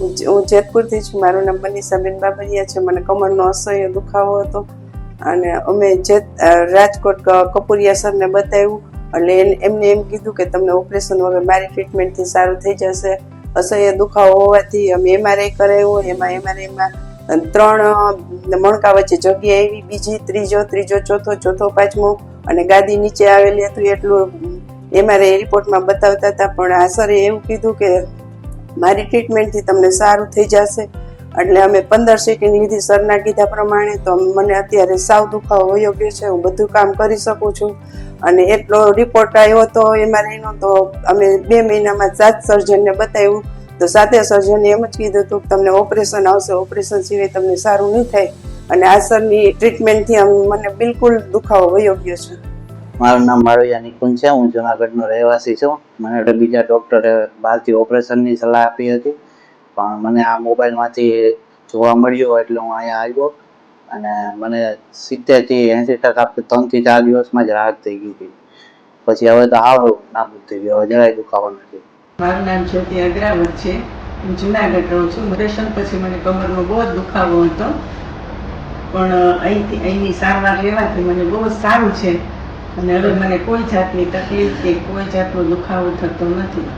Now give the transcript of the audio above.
હું જેતપુરથી છું, મારું નામ મનીષાબેન બાબરિયા છે, મને કમરનો અસહ્ય દુખાવો હતો. અને અમે જેત રાજકોટ કપૂરિયા સરને બતાવ્યું, એટલે એમને એમ કીધું કે તમને ઓપરેશન વગર મારી ટ્રીટમેન્ટથી સારું થઈ જશે. અસહ્ય દુખાવો હોવાથી અમે એમઆરઆઈ કરાવ્યો, એમાં એમઆરઆઈમાં ત્રણ મણકા વચ્ચે જગ્યા એવી બીજી, ત્રીજો ત્રીજો, ચોથો ચોથો, પાંચમો, અને ગાદી નીચે આવેલી હતું, એટલું એમઆરઆઈ રિપોર્ટમાં બતાવતા હતા, પણ આ સરે એવું કીધું કે મારી ટ્રીટમેન્ટથી તમને સારું થઈ જશે. એટલે અમે પંદર સીટિંગ લીધી સરના કીધા પ્રમાણે, તો મને અત્યારે સાવ દુખાવો વયો ગયો છે. હું બધું કામ કરી શકું છું. અને એટલો રિપોર્ટ આવ્યો હતો એમઆરઆઈનો, તો અમે બે મહિનામાં સાત સર્જનને બતાવ્યું. તો સાતે સર્જને એમ જ કીધું હતું કે તમને ઓપરેશન આવશે ઓપરેશન સિવાય તમને સારું નહીં થાય. અને આ સરની ટ્રીટમેન્ટથી મને બિલકુલ દુખાવો વયો ગયો છે. મારું નામ માળવિયા નિકુંજ છે. હું જુનાગઢનો રહેવાસી છું. મને બીજા ડૉક્ટરે બહારથી ઓપરેશનની સલાહ આપી હતી. પણ મને આ મોબાઈલમાંથી જોવા મળ્યું એટલે હું અહીંયા આવ્યો અને મને સિત્તેરથી એંસી ટકા ત્રણથી ચાર દિવસમાં જ રાહત થઈ ગઈ હતી. પછી હવે તો હાવ નાબૂદ થઈ ગયો. હવે જરાય દુખાવો નથી. મારું નામ જ્યોતિ અગ્રાવત છે. હું જુનાગઢ રહું છું. ઓપરેશન પછી મને કમરનો બહુ જ દુખાવો હતો. પણ અહીંથી અહીંની સારવાર લેવાથી મને બહુ સારું છે. અને હવે મને કોઈ જાતની તકલીફ કે કોઈ જાતનો દુખાવો થતો નથી.